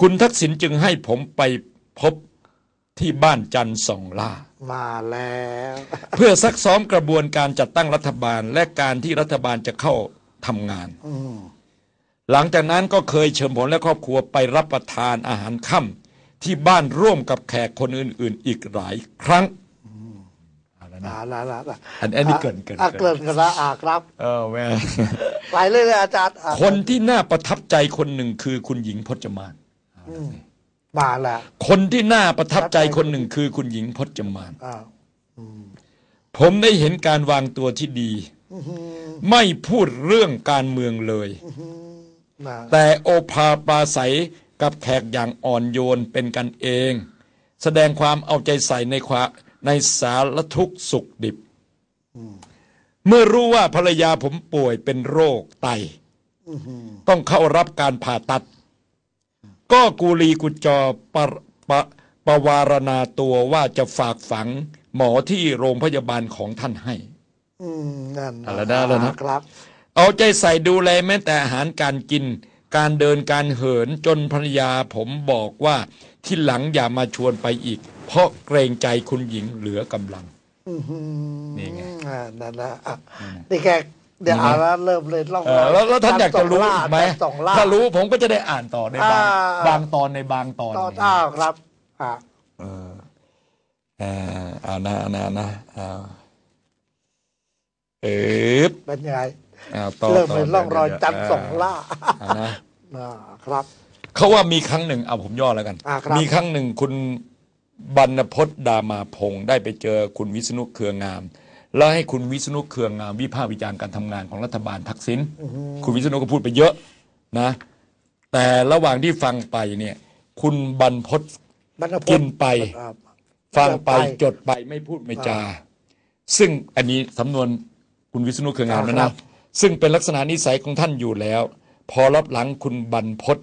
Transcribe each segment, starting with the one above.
คุณทักษิณจึงให้ผมไปพบที่บ้านจันทร์สองล่า มาแล้ว เพื่อซักซ้อมกระบวนการจัดตั้งรัฐบาลและการที่รัฐบาลจะเข้าทำงานอืมหลังจากนั้นก็เคยเชิญผมและครอบครัวไปรับประทานอาหารค่ำที่บ้านร่วมกับแขกคนอื่น ๆ อีกหลายครั้งเอาละนะอ่าละละละอันอันนี้เกินเกินอะเกิเกินนกันละอ่าครับ เออแม่ไปเลยเลยอาจารย์อะคนที่น่าประทับใจคนหนึ่งคือคุณหญิงพจมาน มาแล้วคนที่น่าประทับใจคนหนึ่งคือคุณหญิงพจมานอ่าผมได้เห็นการวางตัวที่ดีอื้อหือไม่พูดเรื่องการเมืองเลยนะแต่โอภาปราศัยกับแขกอย่างอ่อนโยนเป็นกันเอง แสดงความเอาใจใส่ในความในสารทุกข์สุขดิบ เมื่อรู้ว่าภรรยาผมป่วยเป็นโรคไตอื้อหือต้องเข้ารับการผ่าตัด ก็กูลีกุจอปะปะปวารณาตัวว่าจะฝากฝังหมอที่โรงพยาบาลของท่านให้ อืมนั่นเอาละนะเอาละนะ ครับ เอาใจใส่ดูแลแม้แต่อาหารการกิน การเดินการเหินจนภรรยาผมบอกว่าที่หลังอย่ามาชวนไปอีก เพราะเกรงใจคุณหญิงเหลือกำลัง อื้อหือนี่ไง อ่านั่นนะอะนี่แก เดี๋ยวเอาละเริ่มเลยล่องเออแล้วแล้วท่านอยากจะรู้อีกไหมสองล่า ถ้ารู้ผมก็จะได้อ่านต่อในบางอ่า บางตอนในบางตอนต่ออ้าวครับอ่าเออเออเอานะเอานะเอานะเอาเออเป็นยังไงเอาต่อเริ่มต่เลยล่องรอยดี๋วจันทร์สองล่าเอานะ อ่าครับ เขาว่ามีครั้งหนึ่งเอาผมย่อแล้วกัน อ่าครับ มีครั้งหนึ่งคุณบรรณพจน์ดามาพงศ์ได้ไปเจอคุณวิษณุเครืองาม แล้วให้คุณวิษณุเครืองามวิพากษ์วิจารณ์การทำงานของรัฐบาลทักษิณคุณวิษณุก็พูดไปเยอะนะ แต่ระหว่างที่ฟังไปเนี่ย คุณบรรพตบรรพตกินไปอ่าฟังไปจดไปจดไปไม่พูดไม่จา ซึ่งอันนี้สำนวนคุณวิษณุเครืองามนะครันะบซึ่งเป็นลักษณะนิสัยของท่านอยู่แล้ว พอรับหลังคุณบรรพต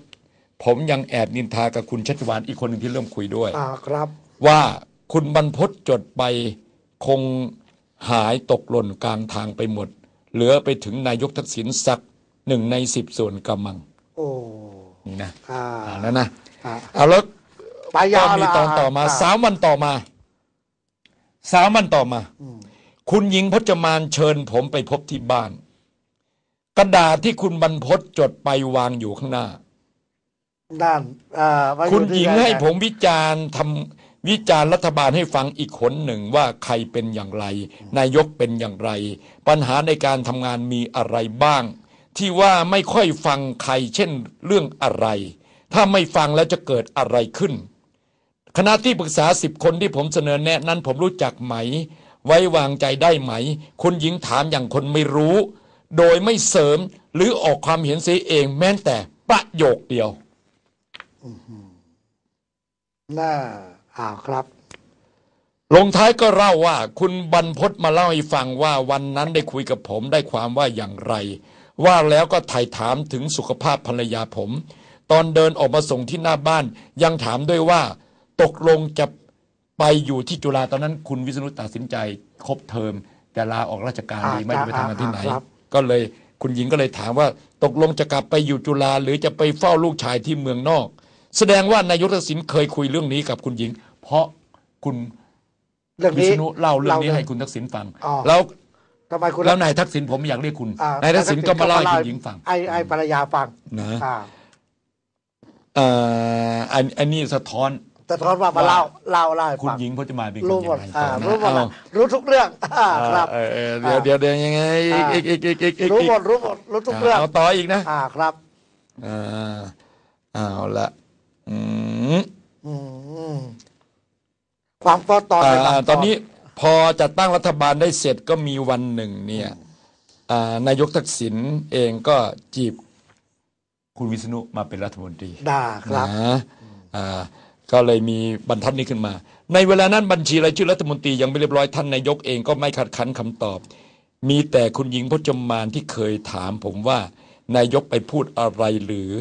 ผมยังแอบนินทากับคุณชัชวานอีกคนหนึ่งที่เริ่มคุยด้วย อ่าครับ ว่าคุณบรรพตจดไปคง หายตกหล่นกลางทางไปหมด เหลือไปถึงนายกทักษิณสักหนึ่งในสิบส่วนกำมัง โอ้นี่นะอ่าอ่าแล้วนะอ่า เอาแล้วไปก็ยาวมีละตอนต่อมาอ่สามวันต่อมาสามวันต่อมาคุณหญิงพจมานเชิญผมไปพบที่บ้าน กระดาษที่คุณบรรพตจดไปวางอยู่ข้างหน้า ด้านอ่ามาอคุณที่หญิงไหนให้ผมวิจารณ์ทำ วิจารณ์รัฐบาลให้ฟังอีกคนหนึ่งว่าใครเป็นอย่างไร นายกเป็นอย่างไร ปัญหาในการทำงานมีอะไรบ้าง ที่ว่าไม่ค่อยฟังใครเช่นเรื่องอะไร ถ้าไม่ฟังแล้วจะเกิดอะไรขึ้น คณะที่ปรึกษาสิบคนที่ผมเสนอแนะนั้นผมรู้จักไหม ไว้วางใจได้ไหม คุณหญิงถามอย่างคนไม่รู้ โดยไม่เสริมหรือออกความเห็นเสียเองแม้แต่ประโยคเดียวน่า อ่าครับ ลงท้ายก็เล่าว่า คุณบรรพตมาเล่าให้ฟังว่าวันนั้นได้คุยกับผมได้ความว่าอย่างไร ว่าแล้วก็ไถ่ถามถึงสุขภาพภรรยาผม ตอนเดินออกมาส่งที่หน้าบ้าน ยังถามด้วยว่า ตกลงจะไปอยู่ที่จุฬาตอนนั้น คุณวิษณุตัดสินใจครบเทอมจะลาออกราชการดีอ่าไม่ได้ไปทำงานที่ไหนอ่าครับก็เลยคุณหญิงก็เลยถามว่า ตกลงจะกลับไปอยู่จุฬาหรือจะไปเฝ้าลูกชายที่เมืองนอก แสดงว่านายกทักษิณเคยคุยเรื่องนี้กับคุณหญิง เพราะคุณเรื่องวินี้ ษณุเล่าเรื่องนี้ล่ให้คุณทักษิณฟัง อ๋อ แล้วทำไมคุณแล้วนายทักษิณผมไม่อยากเรียกคุณอ่นายทักษิณก็มาเล่าให้คุณหญิงฟังไอ้ไอ้ภรรยาฟังนะอ่าเอ่ออันอันนี้สะท้อนแต่ทอนว่ามาเล่าเล่าเล่าให้คุณฟังหญิงพจมานเป็นคนรู้ยัหมดงไงอ่าต่อนะรู้หมดเอาอะรู้ทุกเรื่องอ่าครับ เออเออเดี๋ยวเดี๋ยวเดี๋ยวยังไงอีกอีกอีกอีกอีกอีกรู้อีกหมดรู้หมดรู้ทุกเรื่องเอาต่ออีกนะ อ่าครับ อ่าเอาละ อืมอืมความก็ตอนอ่าในบางตอนนี้พอจัดตั้งรัฐบาลได้เสร็จก็มีวันหนึ่งเนี่ยอ่านายกทักษิณเองก็จีบคุณวิษณุมาเป็นรัฐมนตรีด่าครับ นะอ่าก็เลยมีบรรทัดนี้ขึ้นมา ในเวลานั้นบัญชีรายชื่อรัฐมนตรียังไม่เรียบร้อยท่านนายกเองก็ไม่ขัดขันคำตอบ มีแต่คุณหญิงพจมานที่เคยถามผมว่านายกไปพูดอะไรหรืออ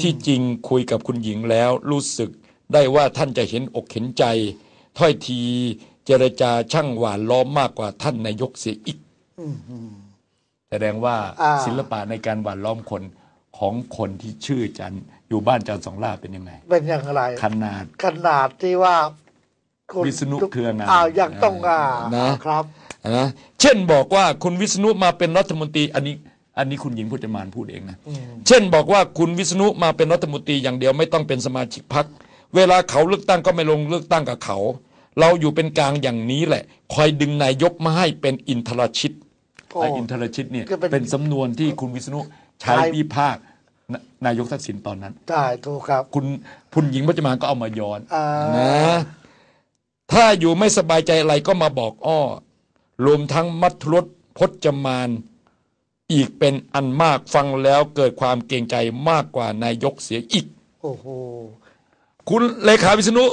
ที่จริงคุยกับคุณหญิงแล้วรู้สึกได้ว่าท่านจะเห็นอกเห็นใจ ถ้อยทีเจรจาช่างหวานล้อมมากกว่าท่านนายกเสียอีกแสดงว่าอ่าศิลปะในการหวานล้อมคนของคนที่ชื่อจันอยู่อยู่บ้านอาจารย์สองล่าเป็นยังไง เป็นอย่างไร ขนาดขนาดที่ว่าคุณวิษณุเครืองามอ้าวยังต้องอ่านะครับนะเช่นบอกว่าคุณวิษณุมาเป็นรัฐมนตรีอันนี้ อันนี้คุณหญิงพจมานพูดเองนะ เช่นบอกว่าคุณวิษณุมาเป็นรัฐมนตรีอย่างเดียวไม่ต้องเป็นสมาชิกพรรคเวลาเขาเลือกตั้งก็ไม่ลงเลือกตั้งกับเขา เราอยู่เป็นกลางอย่างนี้แหละ คอยดึงนายกมาให้เป็นอินทรชิตโอ้ไอ้อินทรชิตเนี่ยก็เป็นเป็นสำนวนที่คุณวิษณุใช้ใช้วิพากษ์นนายกทักษิณตอนนั้นใช่ถูกครับ คุณคุณหญิงพจมานก็เอามาย้อนอ่านะถ้าอยู่ไม่สบายใจอะไรก็มาบอกอ้อรวมทั้งมัทรสพจมาน อีกเป็นอันมากฟังแล้วเกิดความเกรงใจมากกว่านายกเสียอีก โอ้โห คุณเลขาวิษณุ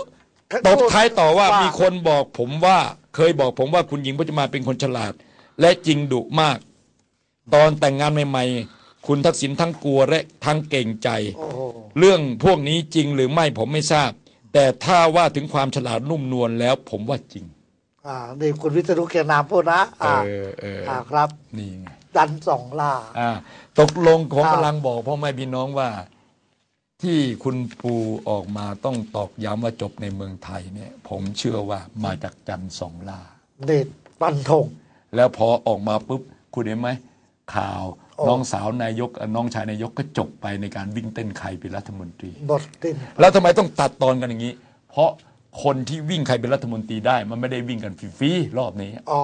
ตบท้ายต่อว่าว่ามีมีคนบอกผมว่า เคยบอกผมว่าคุณหญิงพจมานเป็นคนฉลาด และจริงดุมาก ตอนแต่งงานใหม่ๆ คุณทักษิณทั้งกลัวและทั้งเก่งใจโอ้โหเรื่องพวกนี้จริงหรือไม่ผมไม่ทราบ แต่ถ้าว่าถึงความฉลาดนุ่มนวลแล้วผมว่าจริง อ่านี่คุณวิษณุเกียรตินามพูดนะเออ่าอเอออ่าครับ นี่ไง ดันสองล่าอ่าตกลงผมครับกำลังบอกพ่อแม่พี่น้องว่า ที่คุณปูออกมาต้องตอกย้ำว่าจบในเมืองไทยเนี่ย ผมเชื่อว่ามาจากจันทร์สองล่า เดชปันธง แล้วพอออกมาปุ๊บ คุณเห็นไหมข่าว โอ้ น้องสาวนายกเอ่อน้องชายนายกก็จบไปในการวิ่งเต้นใครเป็นรัฐมนตรีบทสิ้นแล้วทำไมต้องตัดตอนกันอย่างนี้ เพราะ คนที่วิ่งใครเป็นรัฐมนตรีได้ มันไม่ได้วิ่งกันฟรีๆรอบนี้ อ๋อ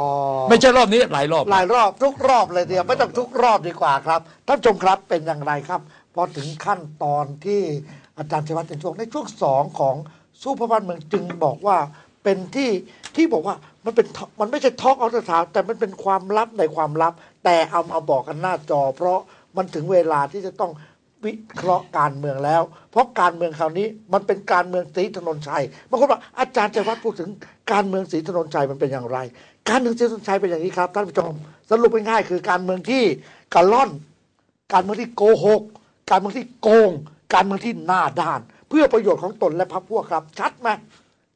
ไม่ใช่รอบนี้หลายรอบ หลายรอบทุกรอบเลยเดียวไม่ต้องทุกรอบดีกว่าครับท่านผู้ชมครับเป็นอย่างไรครับ พอถึงขั้นตอนที่อาจารย์ชัยวัฒน์เป็นช่วงในช่วงสองของสู้พระบ้านเมืองจึงบอกว่าเป็นที่ที่บอกว่ามันเป็นมันไม่ใช่ทอล์กเอาแต่ถามแต่มันเป็นความลับในความลับ แต่เอามาบอกกันหน้าจอ เพราะมันถึงเวลาที่จะต้อง วิเคราะห์การเมืองแล้ว เพราะการเมืองคราวนี้มันเป็นการเมืองสีถนนชัยบางคนบอกอาจารย์ชัยวัฒน์พูดถึงการเมืองสีถนนชัยมันเป็นอย่างไร การเมืองสีถนนชัยเป็นอย่างนี้ครับท่านผู้ชมสรุปง่ายๆคือการเมืองที่กระล่อน การเมืองที่โกหก การเมืองที่โกง การเมืองที่หน้าด้าน เพื่อประโยชน์ของตนและพรรคพวกครับ ชัดไหม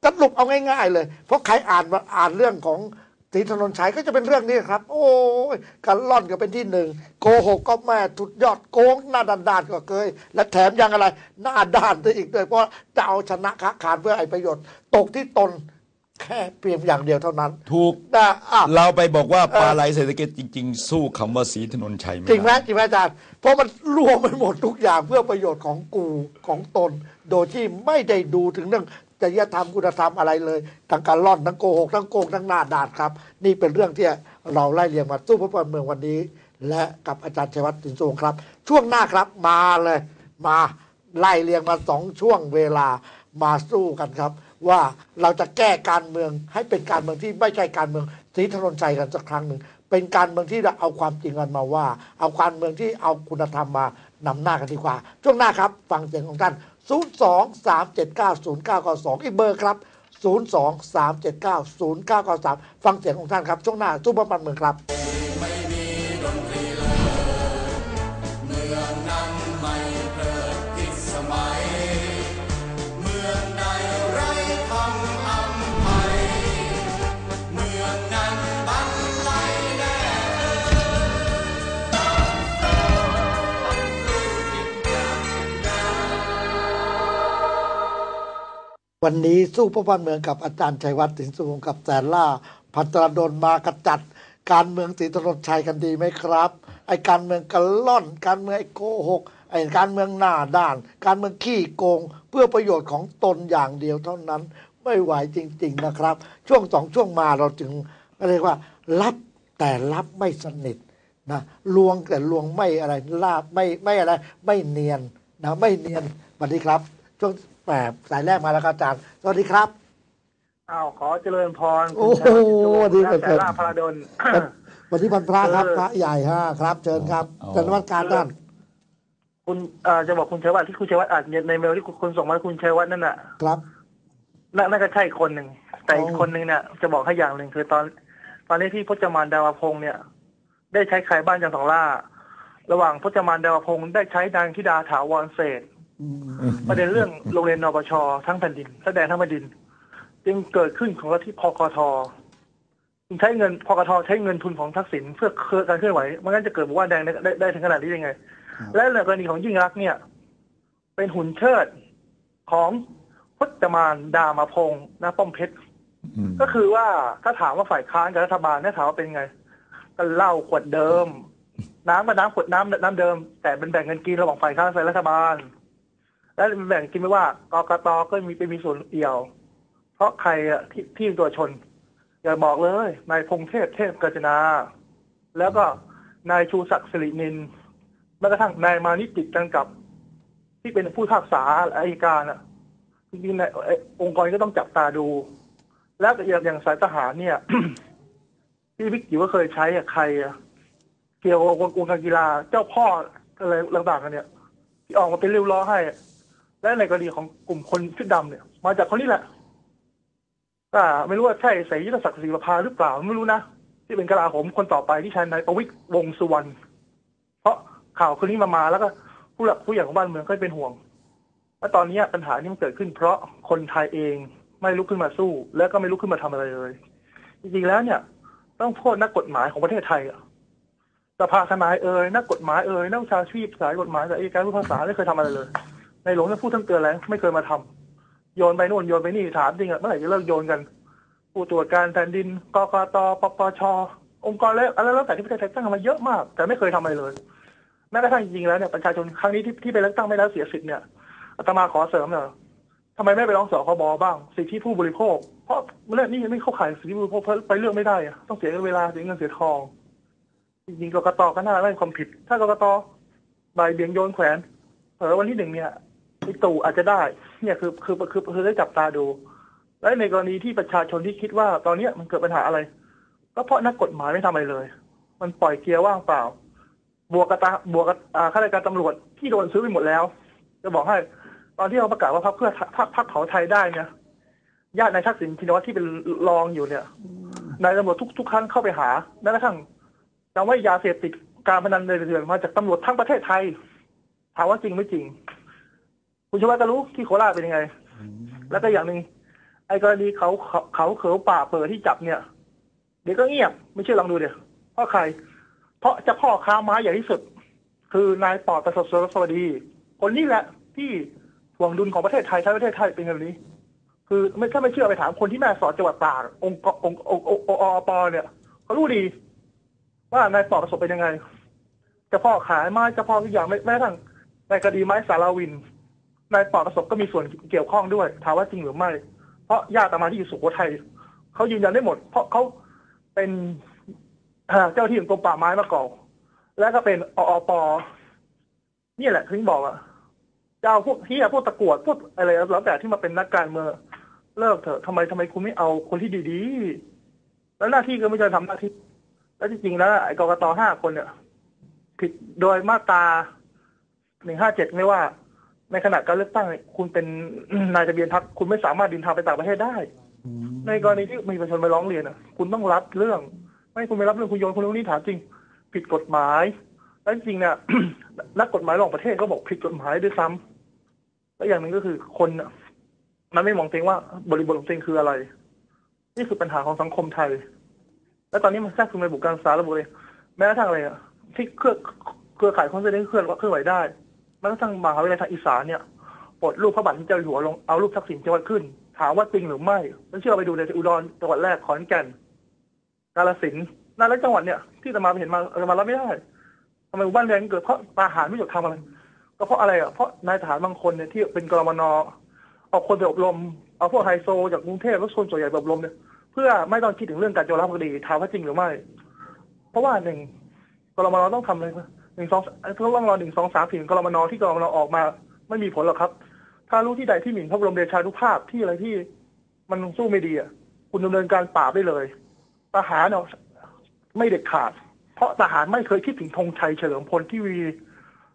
สรุปเอาง่าย ๆ เลย เพราะใครอ่านอ่านเรื่องของ ศรีถนนชัยก็จะเป็นเรื่องนี้ครับ โอ้ยการล่อนก็เป็นที่หนึ่งโกหกก็แม่ทุดยอดโกงหน้าด้านๆก็เคย และแถมยังอะไร หน้าด้านซะอีกด้วยเพราะจะเอาชนะค้าขานเพื่อไอ้ประโยชน์ ตกที่ตนแค่เพียงอย่างเดียวเท่านั้น ถูกนะอะเราไปบอกว่าปลาไหลเศรษฐกิจจริง ๆ สู้คำว่าสีถนนชัยไม่จริงไหมได้จริงไหมอาจารย์เพราะมันรวมไปหมดทุกอย่างเพื่อประโยชน์ของกูของตน โดยที่ไม่ได้ดูถึงเรื่อง จริยธรรมคุณธรรมอะไรเลยทั้งการล่อนทั้งโกหกทั้งโกงทั้งหน้าด่านครับ นี่เป็นเรื่องที่เราไล่เรียงมาสู้เพื่อบ้านเมืองวันนี้ และกับอาจารย์ชัยวัฒน์สินทรงครับ ช่วงหน้าครับมาเลยมาไล่เรียงมาสองช่วงเวลามาสู้กันครับ ว่าเราจะแก้การเมืองให้เป็นการเมืองที่ไม่ใช่การเมืองสีถนนชัยกันสักครั้งหนึ่งเป็นการเมืองที่เราเอาความจริงกันมาว่า เอาการเมืองที่เอาคุณธรรมมานำหน้ากันดีกว่า ช่วงหน้าครับ ฟังเสียงของท่าน 0 2 3 7 9 0 9 9 2 อีกเบอร์ครับ 0 2 3 7 9 0 9 9 3 ฟังเสียงของท่านครับ ช่วงหน้าสู้บ้านเมืองครับ วันนี้สู้พื่อบ้านเมืองกับอาจารย์ชัยวัฒน์สินสุวงศ์กับแสนล่า พัตรดลมากระจัด การเมืองสีถนนชัยกันดีไหมครับ ไอการเมืองกระล่อน การเมืองไอโกหก ไอการเมืองหน้าด้าน การเมืองขี้โกง เพื่อประโยชน์ของตนอย่างเดียวเท่านั้น ไม่ไหวจริง ๆนะครับ ช่วงสองช่วงมาเราจึงเรียกว่า รับแต่รับไม่สนิทนะลวงแต่ลวงไม่อะไรลาบไม่ไม่อะไร ไม่เนียนนะไม่เนียนสวัสดีครับช่วง แปบสายแรกมาแล้วครับอาจารย์สวัสดีครับอ้าวขอเจริญพรโอ้โหคุณดีชัยเหลือเกิวัฒนน์แต่ล่าพระดลวันนี้วันพระครับเออพระใหญ่ฮะครับ เชิญครับอ๋อเชิญนวัตการท่านคุณเอ่อจะบอกคุณชัยวัฒน์ที่คุณชัยวัฒน์อ่านในเมลที่คุณส่งมาให้คุณชัยวัฒน์นั่นน่ะ ครับน่าน่าจะใช่คนหนึ่งแต่อีกอ๋อคนหนึ่งเนี่ยจะบอกให้อย่างหนึ่งคือตอน ตอนนี้ที่พจมานดาวพงศ์เนี่ย ได้ใช้ใครบ้านจันทร์สองล่า ระหว่างพจมานดาวพงศ์ได้ใช้นางธิดาถาวรเศรษฐ์อืม ประเด็นเรื่องโรงเรียนนปชทั้งแผ่นดินแสดงทั้งแผ่นดิน จึงเกิดขึ้นของรัฐที่พกทจึงใช้เงินพกทใช้เงินทุนของทักษิณเพื่อเครือการเคลื่อนไหวมันงั้นจะเกิดบอกว่าแดงได้ได้ได้ถึงขนาดนี้ยังไง และในกรณีของยิ่งรักษณ์เนี่ย เป็นหุ่นเชิดของพจมานดามาพงษ์นะป้อมเพชรอืมก็คือว่าถ้าถามว่าฝ่ายค้านกับรัฐบาลเนี่ยถามว่าเป็นไงก็เหล้าขวดเดิม น้ำก็น้ำขวดน้ำน้ำเดิม แต่เป็นแบ่งเงินกินระหว่างฝ่ายค้านฝ่ายรัฐบาล และแบ่งกินไม่ว่ากกตก็มีไปมีส่วนเอี่ยว เพราะใครอะที่ที่ตัวชน อย่าบอกเลยนายพงเทพเทพกาญจนา แล้วก็นายชูศักดิ์สิรินินแม้กระทั่งนายมานิติจังกับ ที่เป็นผู้พิพากษาอายการอะจริงๆในองค์กรก็ต้องจับตาดู แล้วอย่างอย่างสายทหารเนี่ยที่วิกิวก็เคยใช้อะใครอะเกี่ยวกับวงการกีฬาเจ้าพ่ออะไรต่างๆกันเนี่ย ที่ออกมาเป็นเรียวล้อให้อะ และในกรณีของกลุ่มคนชุดดำเนี่ย มาจากคนนี้แหละก็ไม่รู้ว่าใช่สายยุทธศักดิ์ศรีประภาหรือเปล่าไม่รู้นะที่เป็นกลาโหมคนต่อไปที่ใช้นายประวิตรวงสุวรรณเพราะข่าวคืนนี้มามาแล้วก็ผู้หลักผู้ใหญ่ของบ้านเมืองก็เป็นห่วงและตอนนี้ปัญหานี้มันเกิดขึ้น เพราะคนไทยเองไม่ลุกขึ้นมาสู้ แล้วก็ไม่ลุกขึ้นมาทำอะไรเลย จริงๆแล้วเนี่ย ต้องโทษนักกฎหมายของประเทศไทยอะสภาทนายเอ่ยนักกฎหมายเอ่ยนักวิชาชีพสายกฎหมายสายการผู้พิพาษาไม่เคยทำอะไรเลย ในหลวงท่านพูดท่านเตือนแล้วไม่เคยมาทำโยนไปโน่นโยนไปนี่ถามจริงอะเมื่อไหร่จะเลิกโยนกัน ผู้ตรวจการแผ่นดินกกตปปชองค์กรแล้วอะไรแล้วแต่ที่ประเทศไทยตั้งมาเยอะมาก แต่ไม่เคยทำอะไรเลยแม้กระทั่งจริงๆแล้วเนี่ยประชาชนครั้งนี้ที่ที่ไปเลือกตั้งไม่แล้วเสียสิทธิ์เนี่ยอาตมาขอเสริมหน่อยทำไมไม่ไปร้องสคบบ้าง สิทธิผู้บริโภค เพราะเรื่องนี้ไม่เข้าข่ายสิทธิผู้บริโภคเพราะไปเลือกไม่ได้ต้องเสียเวลาเสียเงินเสียทองจริงๆกกตก็น่าไล่ความผิด ถ้ากกตใบเบี่ยงโยนแขวนเผอวันที่หนึ่งเนี่ย ไอ้ตู่อาจจะได้ เนี่ยคือคือคือคือได้จับตาดู และในกรณีที่ประชาชนที่คิดว่าตอนเนี้ยมันเกิดปัญหาอะไร ก็เพราะนักกฎหมายไม่ทำอะไรเลย มันปล่อยเกียร์ว่างเปล่า บวกกับตาบวกกับอ่าข้าราชการตำรวจที่โดนซื้อไปหมดแล้ว จะบอกให้ ตอนที่เขาประกาศว่าพรรคเพื่อพรรคพรรคเผาไทยได้เนี่ยญาตินายทักษิณชินวัตรที่เป็นรองอยู่เนี่ยนายตำรวจทุกทุกครั้งเข้าไปหาแม้กระทั่งจำว่ายาเสพติดการพนันในเถื่อนมาจากตำรวจทั้งประเทศไทย ถามว่าจริงไม่จริง คุณชวาก็รู้ที่โคราชเป็นยังไง แล้วก็อย่างหนึ่งไอ้กรณีเขาเขาเขาเขวป่าเปิดที่จับเนี่ย เดี๋ยวก็เงียบไม่เชื่อลองดูเดี๋ยวเพราะใคร เพราะเจะพ่อค้าไม้ใหญ่ที่สุด คือนายปอดประสบสุรสวัสดี คนนี้แหละที่ห่วงดุลของประเทศไทยใช้ประเทศไทยเป็นแบบนี้ คือไม่ถ้าไม่เชื่อไปถามคนที่แม่สอดจังหวัดตากองค์กองค์องค์องค์องค์อปเนี่ยเขารู้ดี ว่านายปอดประสบเป็นยังไงเจะพ่อขายไม้เจะพ่อทุกอย่างไม่แม้กระทั่งในคดีไม้สาราวิน นายปอดประสบก็มีส่วนเกี่ยวข้องด้วยถามว่าจริงหรือไม่ เพราะญาติอาตมาที่อยู่สุโขทัยเขายืนยันได้หมด เพราะเขาเป็นเจ้าที่ของกรมป่าไม้มาก่อนแล้วก็เป็นออปนี่แหละถึงบอกอะเจ้าพวกที่พวกตะกวดพวกอะไรแล้วแต่ที่มาเป็นนักการเมืองเลิกเถอะทำไมทำไมคุณไม่เอาคนที่ดีๆ แล้วหน้าที่ก็ไม่ใช่ทำหน้าที่ แล้วจริงๆแล้วไอ้กรกตห้าคนเนี่ย ผิดโดยมาตราหนึ่งห้าเจ็ดไม่ว่า ในขณะการเลือกตั้งเนี่ยคุณเป็นนายทะเบียนพรรคคุณไม่สามารถเดินทางไปต่างประเทศได้ในกรณีที่มีประชาชนไปร้องเรียนอะคุณต้องรับเรื่อง ไม่คุณไม่รับเรื่องคุณโยนคุณเรื่องนี้ถามจริง ผิดกฎหมาย แล้วจริงๆเนี่ย นักกฎหมายระหว่างประเทศก็บอกผิดกฎหมายด้วยซ้ำและอย่างหนึ่งก็คือคนน่ะมันไม่มองตัวเองว่าบริบทของตัวเองคืออะไร นี่คือปัญหาของสังคมไทย และตอนนี้มันแทรกซึมในบุคการศึกษาระบบเลย แม้กระทั่งอะไรอะที่เครือเครือข่ายคนเสนอเคลื่อนเคลื่อนไหวได้ แม้กระทั่งมหาวิทยาลัยทางอีสานเนี่ยปลดรูปพระบาทที่เจ้าอยู่หัวลงเอารูปทักษิณชินวัตรขึ้น ถามว่าจริงหรือไม่ไม่เชื่อไปดูในอุดรจังหวัดแรกขอนแก่นกาฬสินธุ์นั่นและจังหวัดเนี่ยที่จะมาเห็นมาจะมารับไม่ได้ทำไมบ้านแดงเกิดเพราะทหารไม่หยุดทำอะไร ก็เพราะอะไรอะเพราะนายทหารบางคนเนี่ยที่เป็นกรมนเอาคนไปอบรมเอาพวกไฮโซจากกรุงเทพแล้วชนส่วนใหญ่ไปอบรมเนี่ยเพื่อไม่ต้องคิดถึงเรื่องการโจรรับคดีถามว่าจริงหรือไม่ เพราะว่าหนึ่งกรมนต้องทำอะไร หนึ่งสองต้องรอหนึ่งสองสามถึงกรมนที่กรมนออกมา ไม่มีผลหรอกครับ ถ้ารู้ที่ใดที่หมิ่นพระบรมเดชานุภาพที่อะไรที่มันสู้ไม่ดีอะคุณดำเนินการปราบได้เลยทหารเนาะไม่เด็ดขาด เพราะทหารไม่เคยคิดถึงธงชัยเฉลิมพลที่มี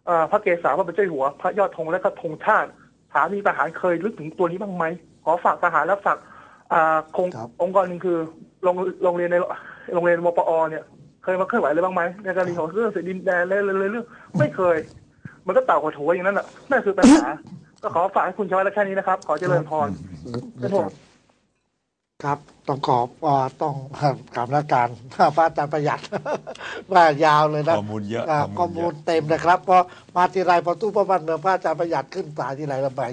เอ่อพระเกศาพระเป็นเจ้าอยู่หัว พระยอดธงและก็ธงชาติถามมีทหารเคยนึกถึงตัวนี้บ้างไหมขอฝากทหารและฝากอ่าคงครับองค์กรหนึ่งคือโรงโรงเรียนในโรงเรียนมปอเนี่ย เคยมาเคลื่อนไหวเลยบ้างไหมในกรณีของเรื่องเสดินแดนเรื่องเรื่องไม่เคย มันก็เต่าหัวโถอย่างนั้นแหละนั่นคือปัญหาก็ขอฝากให้คุณชวายและแค่นี้นะครับ ขอเจริญพรเป็นห่วงครับต้องขออ่าต้องกรรมละการพระอาจารย์ประหยัดว่ายาวเลยนะข้อมูลเยอะาข้ข้ออมูมูลลเยอะเต็มนะครับเพราะมาทีไรพอตู้ประวันเมืองพระอาจารย์ประหยัดขึ้นสายทีไรระบาย